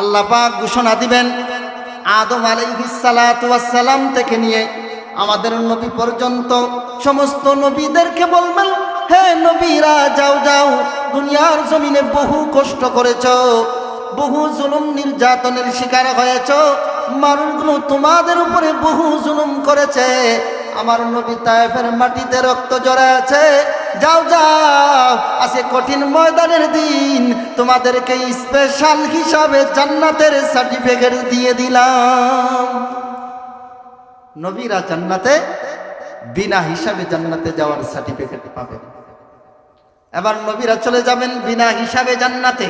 আল্লাহ পাক ঘোষণা দিবেন, আদম আলাইহিসালাম থেকে নিয়ে আমাদের নবী পর্যন্ত সমস্ত নবীদেরকে বলবেন, হে নবীরা, যাও যাও, দুনিয়ার জমিনে বহু কষ্ট করেছ, বহু জুলুম নির্যাতনের শিকার হয়েছ, মানুষগুলো তোমাদের উপরে বহু জুলুম করেছে, আমার নবী তায়েফের মাটিতে রক্ত জড়াচ্ছে যাও যাও, আজকে কঠিন ময়দানের দিন। তোমাদেরকে স্পেশাল হিসাবে জান্নাতের সার্টিফিকেট দিয়ে দিলাম। নবীরা জান্নাতে, বিনা হিসাবে জান্নাতে যাওয়ার সার্টিফিকেট পাবেন এবার নবীরা চলে যাবেন বিনা হিসাবে জান্নাতে।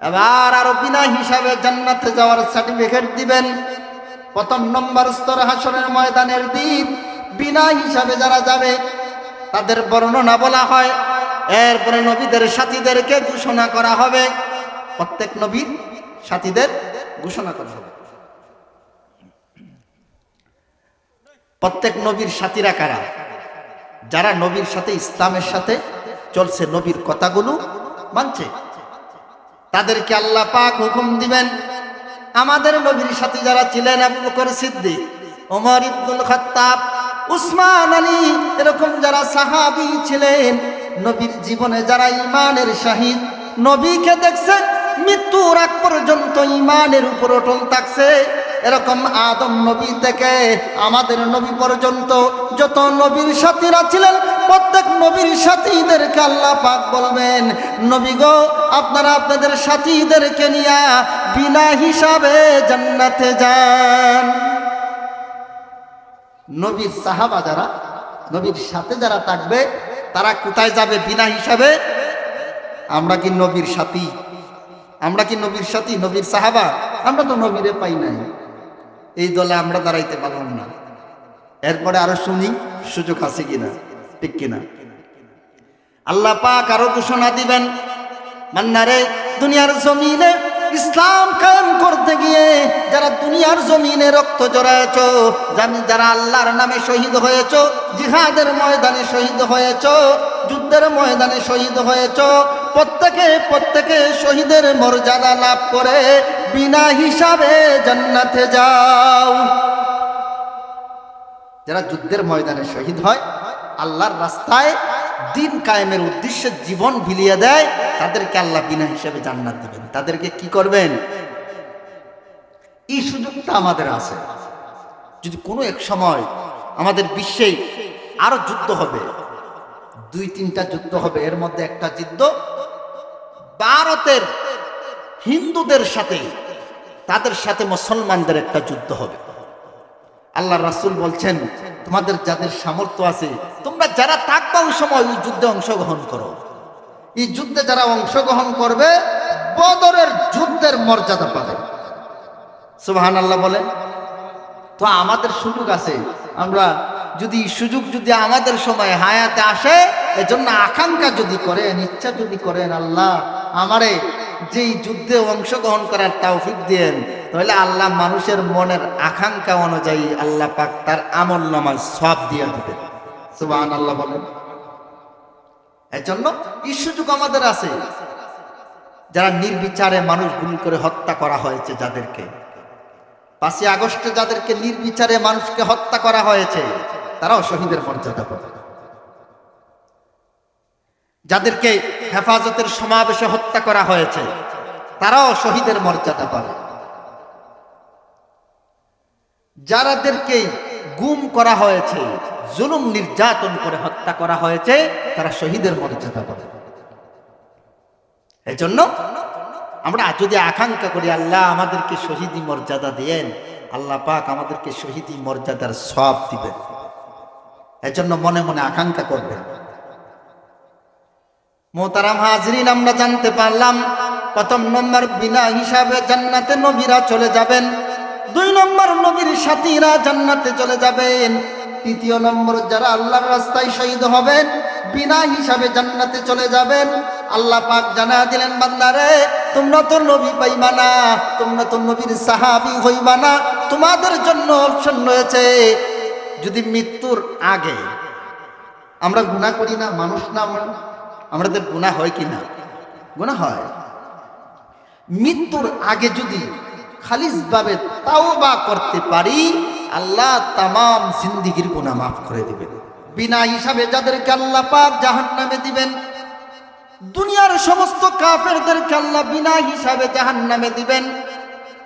এবার আরও বিনা হিসাবে জান্নাতে যাওয়ার সার্টিফিকেট দিবেন। প্রথম নম্বর স্তর হাসনের ময়দানের দিন বিনা হিসাবে যারা যাবে তাদের বর্ণনা বলা হয়। এরপরে নবীদের সাথীদেরকে ঘোষণা করা হবে। প্রত্যেক নবীর সাথীদের ঘোষণা করা হবে। প্রত্যেক নবীর সাথীরা কারা? যারা নবীর সাথে, ইসলামের সাথে চলছে নবীর কথাগুলো মানছে। তাদেরকে আল্লাহ পাক হুকুম দিবেন, আমাদের নবীর সাথে যারা ছিলেন আবু বকর সিদ্দিক, ওমর ইবনুল খাত্তাব উসমান আলী, এরকম যারা সাহাবী ছিলেন, নবীর জীবনে যারা ইমানের শাহিদ, নবীকে দেখছে, মৃত্যুর আগ পর্যন্ত ইমানের উপর অটল থাকছে। এরকম আদম নবী থেকে আমাদের নবী পর্যন্ত যত নবীর সাথীরা ছিলেন, প্রত্যেক নবীর সাথীদেরকে আল্লাহ পাক বলবেন, নবী গো, আপনারা আপনাদের সাথীদেরকে নিয়ে বিনা হিসাবে জান্নাতে যান। নবীর সাহাবা যারা, নবীর সাথে যারা থাকবে, তারা কোথায় যাবে বিনা হিসাবে? আমরা কি নবীর সাথী? আমরা কি নবীর সাথী, নবীর সাহাবা? আমরা তো নবীরে পাই নাই। এই দলে আমরা দাঁড়াইতে পারলাম না। এরপরে আরও শুনি, সুযোগ আছে কিনা? ঠিক কিনা? আল্লাহ আরও ঘোষণা দিবেন, মান্নারে, দুনিয়ার জমিনে ইসলাম কায়েম করতে গিয়ে যারা দুনিয়ার জমিনে রক্ত জড়ায়েছ যারা আল্লাহর নামে শহীদ হয়েছ, জিহাদের ময়দানে শহীদ হয়েছ, যুদ্ধের ময়দানে শহীদ হয়েছ, প্রত্যেকে প্রত্যেকে শহীদের মর্যাদা লাভ করে বিনা হিসাবে জান্নাতে যাও। যারা যুদ্ধের ময়দানে শহীদ হয়, আল্লাহর রাস্তায় দিন কায়েমের উদ্দেশ্যে জীবন বিলিয়ে দেয়, তাদেরকে আল্লাহ বিনা হিসেবে জান্নাত দিবেন। তাদেরকে কি করবেন? এই সুযোগটা আমাদের আছে। যদি কোনো এক সময় আমাদের বিশ্বে আরও যুদ্ধ হবে, দুই তিনটা যুদ্ধ হবে, এর মধ্যে একটা যুদ্ধ, ভারতের হিন্দুদের সাথে, তাদের সাথে মুসলমানদের একটা যুদ্ধ হবে। আল্লাহ রাসুল বলছেন, তোমাদের যাদের সামর্থ্য আছে তোমরা যারা থাকবা ওই সময় ওই যুদ্ধে অংশগ্রহণ করো। এই যুদ্ধে যারা অংশগ্রহণ করবে, বদরের যুদ্ধের মর্যাদা পাবে। সুবাহান আল্লাহ বলেন তো আমাদের সুযোগ আছে। আমরা যদি সুযোগ যদি আমাদের সময় হায়াতে আসে, এজন্য আকাঙ্ক্ষা যদি করেন, ইচ্ছা যদি করেন, আল্লাহ আমারে যেই যুদ্ধে অংশগ্রহণ করার তৌফিক দেন তাহলে আল্লাহ মানুষের মনের আকাঙ্ক্ষা অনুযায়ী আল্লাহ পাক তার আমল নামাজ সব দিয়ে দিবেন। আল্লাহ বলেন। এর জন্য এই আমাদের আছে। যারা নির্বিচারে মানুষ গুলি করে হত্যা করা হয়েছে যাদেরকে। পাঁচই আগস্টে যাদেরকে নির্বিচারে মানুষকে হত্যা করা হয়েছে, তারাও শহীদের মর্যাদা পাবে। যাদেরকে হেফাজতের সমাবেশে হত্যা করা হয়েছে, তারাও শহীদের মর্যাদা পাবে। যারাদেরকে গুম করা হয়েছে, জুলুম নির্যাতন করে হত্যা করা হয়েছে, তারা শহীদের মর্যাদা পাবে। এজন্য আমরা যদি আকাঙ্ক্ষা করি, আল্লাহ আমাদেরকে শহীদি মর্যাদা দেন, আল্লাহ পাক আমাদেরকে শহীদি মর্যাদার সব দিবেন। এজন্য মনে মনে আকাঙ্ক্ষা করবেন। মোতারাম হাজরিন, আমরা জানতে পারলাম, প্রথম নম্বর বিনা হিসাবে জান্নাতে নবীরা চলে যাবেন। দুই নম্বর নবীর সাথীরা জান্নাতে চলে যাবেন। তৃতীয় নম্বর যারা আল্লাহর রাস্তায় শহীদ হবেন, বিনা হিসাবে জান্নাতে চলে যাবেন। আল্লাহ পাক জানা দিলেন, বান্দারে, তোমরা তো নবী পাইবা না, তোমরা তো নবীর সাহাবি হইবা না, তোমাদের জন্য অপশন রয়েছে। যদি মৃত্যুর আগে আমরা গুণা করি না, মানুষ না আমাদের গুণা হয় কি না? গুণা হয়। মৃত্যুর আগে যদি খালিজভাবে তাও বা করতে পারি, আল্লাহ তামাম জিন্দিগির গুনাহ মাফ করে দিবেন। বিনা হিসাবে যাদেরকে আল্লাহ পাক জাহান নামে দিবেন, দুনিয়ার সমস্ত কাফেরদেরকে আল্লাহ বিনা হিসাবে জাহান নামে দিবেন,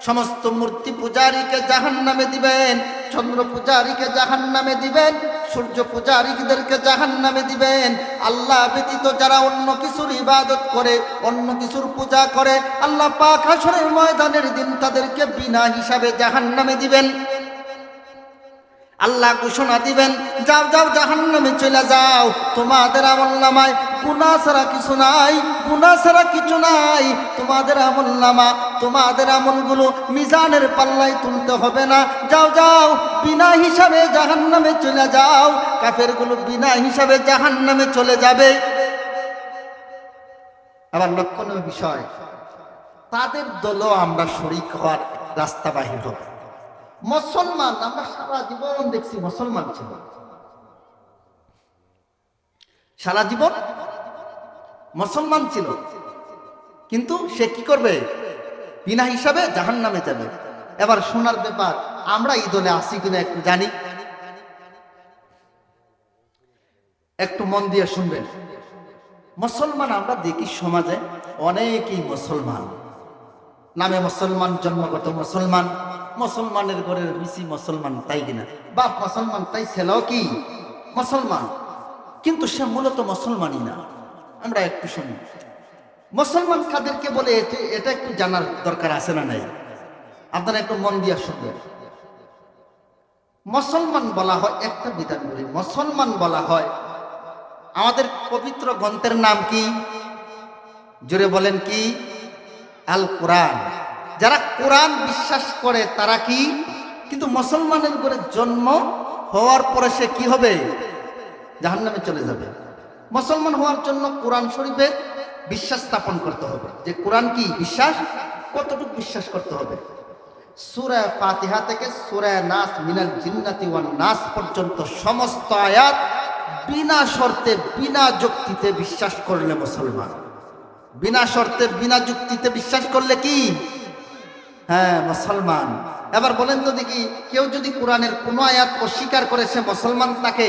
সমস্ত মূর্তি পূজারীকে জাহান নামে দিবেন, চন্দ্র পূজারীকে জাহান নামে দিবেন সূর্য পূজারীদেরকে জাহান্নামে দিবেন। আল্লাহ ব্যতীত যারা অন্য কিছুর ইবাদত করে, অন্য কিছুর পূজা করে, আল্লাহ পাক হাসরের ময়দানের দিন তাদেরকে বিনা হিসাবে জাহান নামে দিবেন। আল্লাহ ঘোষণা দিবেন, যাও যাও, জাহান্নামে চলে যাও। তোমাদের আমল নামায় গুনা ছাড়া কিছু নাই গুনা ছাড়া কিছু নাই। তোমাদের আমল নামা, তোমাদের আমলগুলো মিজানের পাল্লায় তুলতে হবে না। যাও যাও, বিনা হিসাবে জাহান্নামে চলে যাও। কাফেরগুলো বিনা হিসাবে জাহান্নামে চলে যাবে। আবার লক্ষণীয় বিষয়, তাদের দলও আমরা শরিক হওয়ার রাস্তা বাহির হবে। মুসলমান, আমরা সারা জীবন দেখছি মুসলমান ছিল। সারা জীবন মুসলমান ছিল। কিন্তু সে কি করবে? বিনা হিসাবে জাহান নামে যাবে। এবার শোনার ব্যাপার, আমরা এই দলে আসি কিনা একটু জানি। একটু মন দিয়ে শুনবেন। মুসলমান আমরা দেখি সমাজে অনেকেই মুসলমান। নামে মুসলমান, জন্মগত মুসলমান, মুসলমানের ঘরের মিশি মুসলমান, তাই কিনা? বাপ মুসলমান, তাই ছেলেও কি? মুসলমান। কিন্তু সে মূলত মুসলমানই না। আমরা একটু শুনি। মুসলমান কাদেরকে বলে, এটি- একটু জানার দরকার আছে না নাই? আপনারা একটু মন দিয়ে শুনবেন। মুসলমান বলা হয় একটা বিধান বলি মুসলমান বলা হয়, আমাদের পবিত্র গ্রন্থের নাম কি? জোরে বলেন কি? আল কোরআন। যারা কোরআন বিশ্বাস করে, তারা কি? কিন্তু মুসলমানের ঘরে জন্ম হওয়ার পরে সে কি হবে? জাহান্নামে চলে যাবে। মুসলমান হওয়ার জন্য কোরআন শরীফের বিশ্বাস স্থাপন করতে হবে। যে কোরআন কি? বিশ্বাস? কতটুকু বিশ্বাস করতে হবে? সুরা ফাতিহা থেকে সুরা নাস মিনাল জিন্নাতি ওয়ান নাস পর্যন্ত সমস্ত আয়াত বিনা শর্তে, বিনা যুক্তিতে বিশ্বাস করলে মুসলমান। বিনা শর্তে, বিনা যুক্তিতে বিশ্বাস করলে কি? হ্যাঁ মুসলমান। এবার বলেন তো দেখি, কেউ যদি কোরআনের কোনো আয়াত অস্বীকার করে সে মুসলমান তাকে?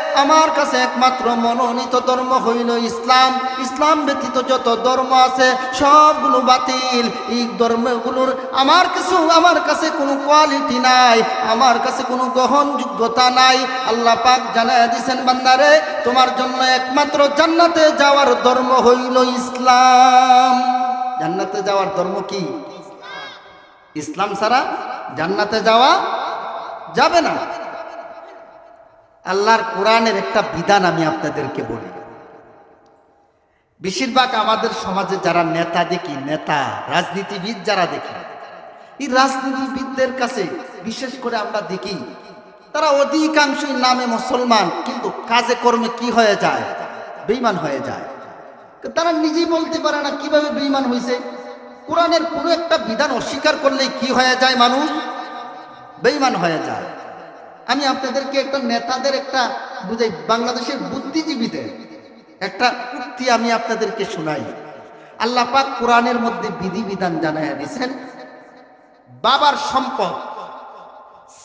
আমার কাছে একমাত্র মনোনীত ধর্ম হইল ইসলাম। ইসলাম ব্যতীত যত ধর্ম আছে, সবগুলো বাতিল। এই ধর্মগুলোর আমার কিছু, আমার কাছে কোনো কোয়ালিটি নাই, আমার কাছে কোনো গ্রহণযোগ্যতা নাই। আল্লাহ পাক জানায় দিছেন বান্দারে, তোমার জন্য একমাত্র জান্নাতে যাওয়ার ধর্ম হইল ইসলাম। জান্নাতে যাওয়ার ধর্ম কি? ইসলাম ছাড়া জান্নাতে যাওয়া যাবে না। আল্লাহর কোরআনের একটা বিধান আমি আপনাদেরকে বলি। বেশিরভাগ আমাদের সমাজে যারা নেতা দেখি, নেতা, রাজনীতিবিদ যারা দেখি, এই রাজনীতিবিদদের কাছে বিশেষ করে আমরা দেখি, তারা অধিকাংশই নামে মুসলমান, কিন্তু কাজে কর্মে কি হয়ে যায়? বেইমান হয়ে যায়। তারা নিজেই বলতে পারে না কীভাবে বেইমান হয়েছে কোরআনের কোনো একটা বিধান অস্বীকার করলেই কি হয়ে যায় মানুষ? বেইমান হয়ে যায়। আমি আপনাদেরকে একটা নেতাদের একটা বুঝাই, বাংলাদেশের বুদ্ধিজীবীদের একটা উক্তি আমি আপনাদেরকে শোনাই। আল্লাহ পাক কোরআনের মধ্যে বিধিবিধান জানাইয়া দিয়েছেন, বাবার সম্পদ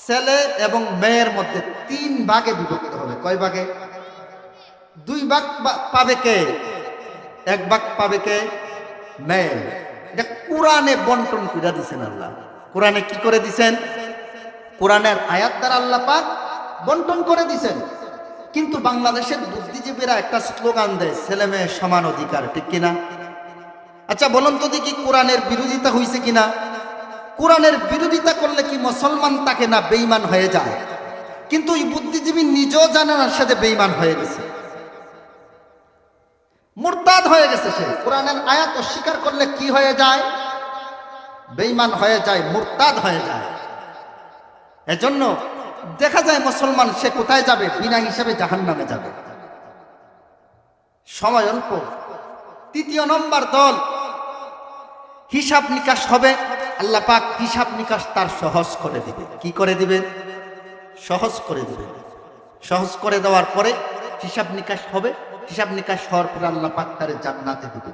ছেলে এবং মেয়ের মধ্যে তিন ভাগে বিভক্ত হবে। কয় ভাগে? দুই ভাগ পাবে কে? এক ভাগ পাবে কে? মেয়ে। এটা কোরআনে বন্টন করে দিছেন আল্লাহ। কোরআনে কি করে দিছেন? কোরআনের আয়াত দ্বারা আল্লাহ পাক বন্টন করে দিছেন। কিন্তু বাংলাদেশের বুদ্ধিজীবীরা একটা স্লোগান দেয়, ছেলে মেয়ে সমান অধিকার ঠিক কিনা? আচ্ছা বলুন তো দেখি কোরআনের বিরোধিতা হয়েছে কিনা? কোরআনের বিরোধিতা করলে কি মুসলমান তাকে না বেইমান হয়ে যায়? কিন্তু এই বুদ্ধিজীবী নিজেও জানে না সাথে বেইমান হয়ে গেছে। মুরতাদ হয়ে গেছে সে। কোরআনের আয়াত অস্বীকার করলে কি হয়ে যায়? বেঈমান হয়ে যায়, মুরতাদ হয়ে যায়। এজন্য দেখা যায় মুসলমান সে কোথায় যাবে? বিনা হিসাবে জাহান নামে যাবে। সময় অল্প। তৃতীয় নম্বর দল। হিসাব নিকাশ হবে। আল্লাহ পাক হিসাব নিকাশ তার সহজ করে দিবে। কি করে দিবে? সহজ করে দিবে। সহজ করে দেওয়ার পরে হিসাব নিকাশ হবে। হিসাব নিকাশ হওয়ার পরে আল্লাহ পাক তার জান্নাতে দিবে।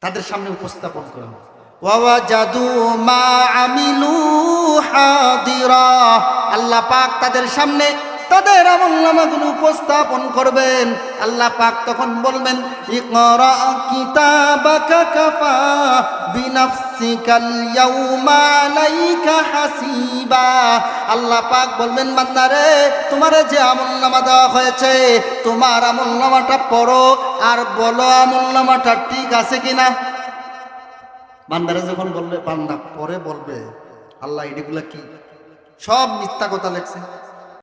তাদের সামনে উপস্থাপন করা হবে। ওয়াজাদু মা আমিলু আল্লাহ পাক তাদের সামনে তাদের আমলনামাগুলো উপস্থাপন করবেন। আল্লাহ পাক তখন বলবেন, ইকরা হাসিবা। আল্লাহ পাক বলবেন বান্দারে তোমার যে আমলনামা দেওয়া হয়েছে, তোমার আমলনামাটা পড়ো, আর বলো আমলনামাটা ঠিক আছে কিনা? বান্দারা যখন বলবে বান্দা পরে বলবে আল্লাহ এগুলা কি? সব মিথ্যা কথা লেখছে।